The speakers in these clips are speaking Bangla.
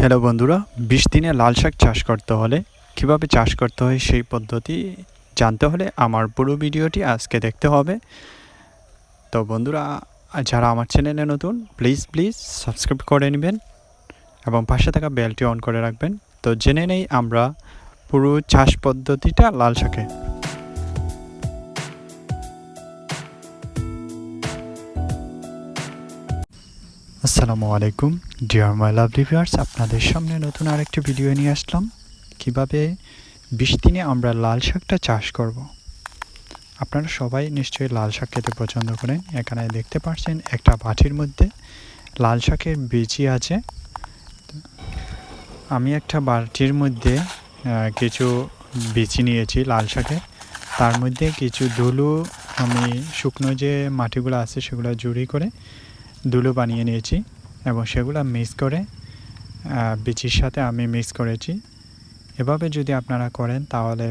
হ্যালো বন্ধুরা, বিশ দিনে লাল শাক চাষ করতে হলে কীভাবে চাষ করতে হয় সেই পদ্ধতি জানতে হলে আমার পুরো ভিডিওটি আজকে দেখতে হবে। তো বন্ধুরা, যারা আমার চ্যানেলে নতুন প্লিজ প্লিজ সাবস্ক্রাইব করে নেবেন এবং পাশে থাকা বেলটি অন করে রাখবেন। তো জেনে নেই আমরা পুরো চাষ পদ্ধতিটা লাল শাকে আসসালামু আলাইকুম। ডিয়ার মাই লাভ ভিউয়ার্স আপনাদের সামনে নতুন আরেকটি ভিডিও নিয়ে আসলাম। কীভাবে বিশ দিনে আমরা লাল শাকটা চাষ করব। আপনারা সবাই নিশ্চয়ই লাল শাক খেতে পছন্দ করেন। এখানে দেখতে পাচ্ছেন একটা বাটির মধ্যে লাল শাকের বীজই আছে। আমি একটা বাটির মধ্যে কিছু বিচি নিয়েছি লাল শাকের তার মধ্যে কিছু ধুলো, আমি শুকনো যে মাটিগুলো আছে সেগুলো জুড়ি করে ধুলো বানিয়ে নিয়েছি এবং সেগুলো মিক্স করে বিচির সাথে আমি মিক্স করেছি। এভাবে যদি আপনারা করেন তাহলে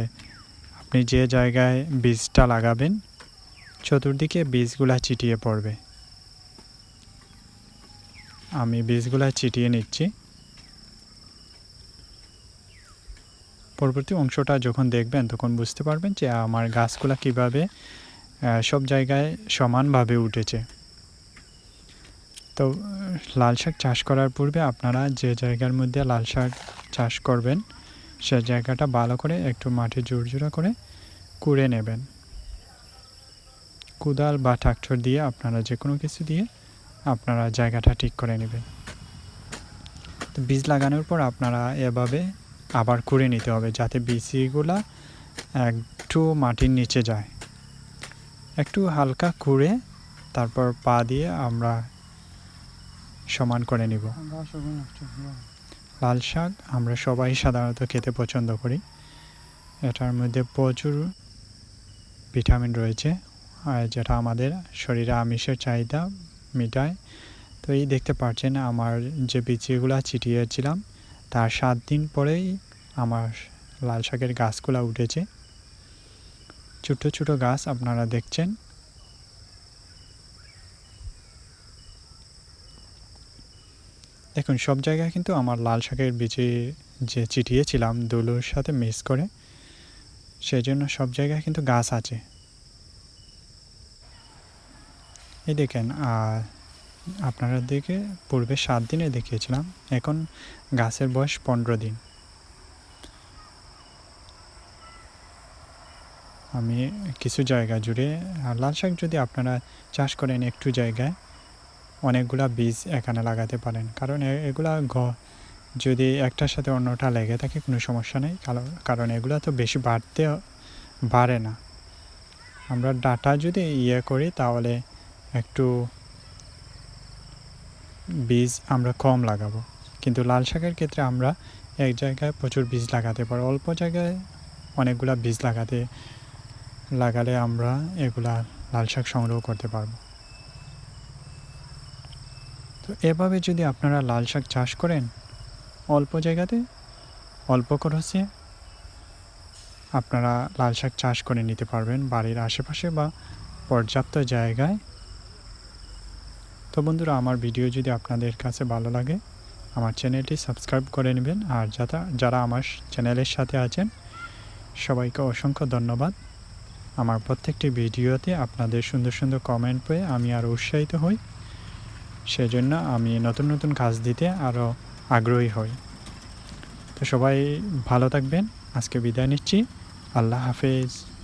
আপনি যে জায়গায় বীজটা লাগাবেন, চতুর্দিকে বীজগুলা চিটিয়ে পড়বে। আমি বীজগুলা চিটিয়ে নিচ্ছি। পরবর্তী অংশটা যখন দেখবেন তখন বুঝতে পারবেন যে আমার গাছগুলা কীভাবে সব জায়গায় সমানভাবে উঠেছে। তো, লাল শাক চাষ করার পূর্বে আপনারা যে জায়গার মধ্যে লাল শাক চাষ করবেন, সে জায়গাটা ভালো করে একটু মাটি জোরজোড়া করে কুড়ে নেবেন। কুদাল বা ট্রাক্টর দিয়ে আপনারা যে কোনো কিছু দিয়ে আপনারা জায়গাটা ঠিক করে নেবেন। তো বীজ লাগানোর পর আপনারা এভাবে আবার কুড়ে নিতে হবে যাতে বীজগুলা একটু মাটির নিচে যায়। একটু হালকা কুড়ে তারপর পা দিয়ে আমরা সমান করে নিব। লাল শাক আমরা সবাই সাধারণত খেতে পছন্দ করি। এটার মধ্যে প্রচুর ভিটামিন রয়েছে, আর যেটা আমাদের শরীরে আমিষের চাহিদা মেটায়। তো এই দেখতে পাচ্ছেন আমার যে বিচিগুলো ছিটিয়েছিলাম, তার সাত দিন পরেই আমার লাল শাকের গাছগুলো উঠেছে। ছোট ছোট গাছ আপনারা দেখছেন। দেখুন সব জায়গায় কিন্তু আমার লাল শাকের বীজে যে চিটিয়েছিলাম দুলুর সাথে মিক্স করে, সেই জন্য সব জায়গায় কিন্তু গাছ আছে। এই দেখেন, আর আপনারা দিকে পূর্বে সাত দিনে দেখিয়েছিলাম, এখন গাছের বয়স পনেরো দিন। আমি কিছু জায়গা জুড়ে লাল শাক যদি আপনারা চাষ করেন একটু জায়গায় অনেকগুলা বীজ এখানে লাগাতে পারেন। কারণ এগুলা গ, যদি একটার সাথে অন্যটা লেগে থাকে কোনো সমস্যা নেই। কারণ এগুলা তো বেশি বাড়তে বাড়ে না। আমরা ডাটা যদি ইয়ে করি তাহলে একটু বীজ আমরা কম লাগাবো। কিন্তু লাল শাকের ক্ষেত্রে আমরা এক জায়গায় প্রচুর বীজ লাগাতে পারি অল্প জায়গায় অনেকগুলা বীজ লাগাতে, লাগালে আমরা এগুলা লাল শাক সংগ্রহ করতে পারব। তো এভাবে যদি আপনারা লাল শাক চাষ করেন, অল্প জায়গাতে, অল্প খরচে আপনারা লাল শাক চাষ করে নিতে পারবেন বাড়ির আশেপাশে বা পর্যাপ্ত জায়গায়। তো বন্ধুরা, আমার ভিডিও যদি আপনাদের কাছে ভালো লাগে, আমার চ্যানেলটি সাবস্ক্রাইব করে নেবেন। আর যারা যারা আমার চ্যানেলের সাথে আছেন, সবাইকে অসংখ্য ধন্যবাদ। আমার প্রত্যেকটি ভিডিওতে আপনাদের সুন্দর সুন্দর কমেন্ট পেয়ে আমি আরও উৎসাহিত হই। সেজন্য আমি নতুন নতুন কাজ দিতে আরও আগ্রহী হই। তো সবাই ভালো থাকবেন। আজকে বিদায় নিচ্ছি। আল্লাহ হাফেজ।